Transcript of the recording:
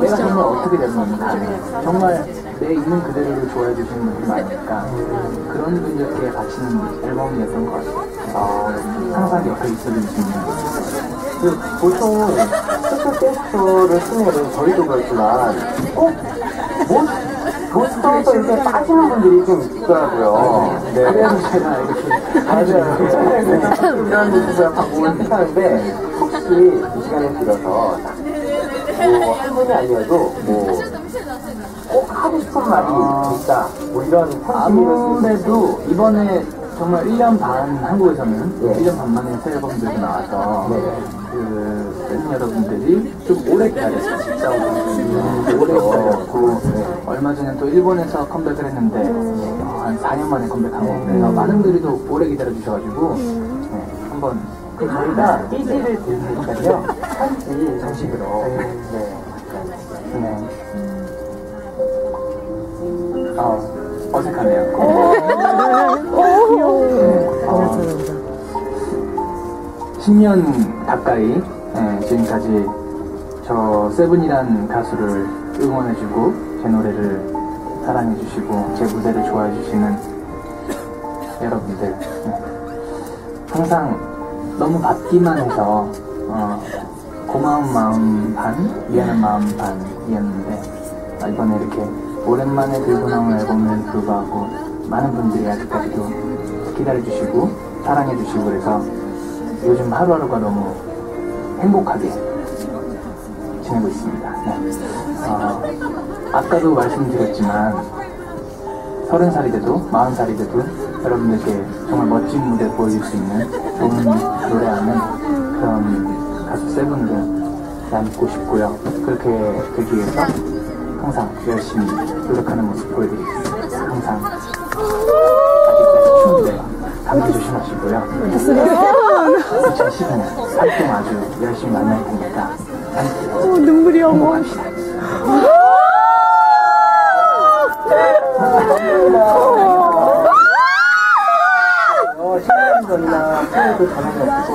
내가 정말 어떻게 됐는지 정말 내 있는 그대로를 좋아해 주시는 분들이 많으니까 그런 분들께 바치는 앨범이었던 것 같아요. 항상 옆에 있는. 그 보통 스포 댄스를 쓰면은 저희도 그렇지만 꼭못 못 써서 이렇게 빠지는 분들이 좀 있더라고요. 네. 그래서 제가 이렇게 맞아요. 이런 분들 갖고 생각하는데 혹시 이 시간에 들어서 뭐한 분이 아니어도 뭐 꼭 하고 싶은 말이 있다. 뭐 이런 아무래도 이번에 정말 1년 반 한국에서는 네. 1년 반 만에 새 앨범들이 나와서 네. 그 팬 여러분들이 좀 오래 기다렸어요. 진짜 오래 음, 오래 기다렸고 얼마 전에 또 일본에서 컴백을 했는데 어, 한 4년 만에 컴백한 거. 그래서 많은 분들이 또 오래 기다려 주셔가지고 네, 한번 그 저희가 삐지를 드리니까요. 한지 정식으로. 네. 네. 어, 어색하네요. 어, 10년 가까이 예, 지금까지 저 세븐이란 가수를 응원해주고 제 노래를 사랑해주시고 제 무대를 좋아해주시는 여러분들 예. 항상 너무 받기만 해서 어, 고마운 마음 반 미안한 마음 반이었는데 아, 이번에 이렇게 오랜만에 들고 나온 앨범을 불구하고 많은 분들이 아직까지도 기다려주시고 사랑해주시고 그래서 요즘 하루하루가 너무 행복하게 지내고 있습니다. 네. 어, 아까도 말씀드렸지만 서른 살이 돼도 마흔 살이 돼도 여러분들께 정말 멋진 무대 보여줄 수 있는 좋은 노래하는 그런 가수 세븐으로 남고 싶고요. 그렇게 되기 위해서 항상 열심히 노력하는 모습 보여드리겠습니다. 항상 아직까지 추운데 감기 조심하시고요. 2015년 활동 아주 열심히 만날 테니까 함께 눈물이 어머. 행복합시다. 어, 10년 전이나 후에도 전화가 없을 것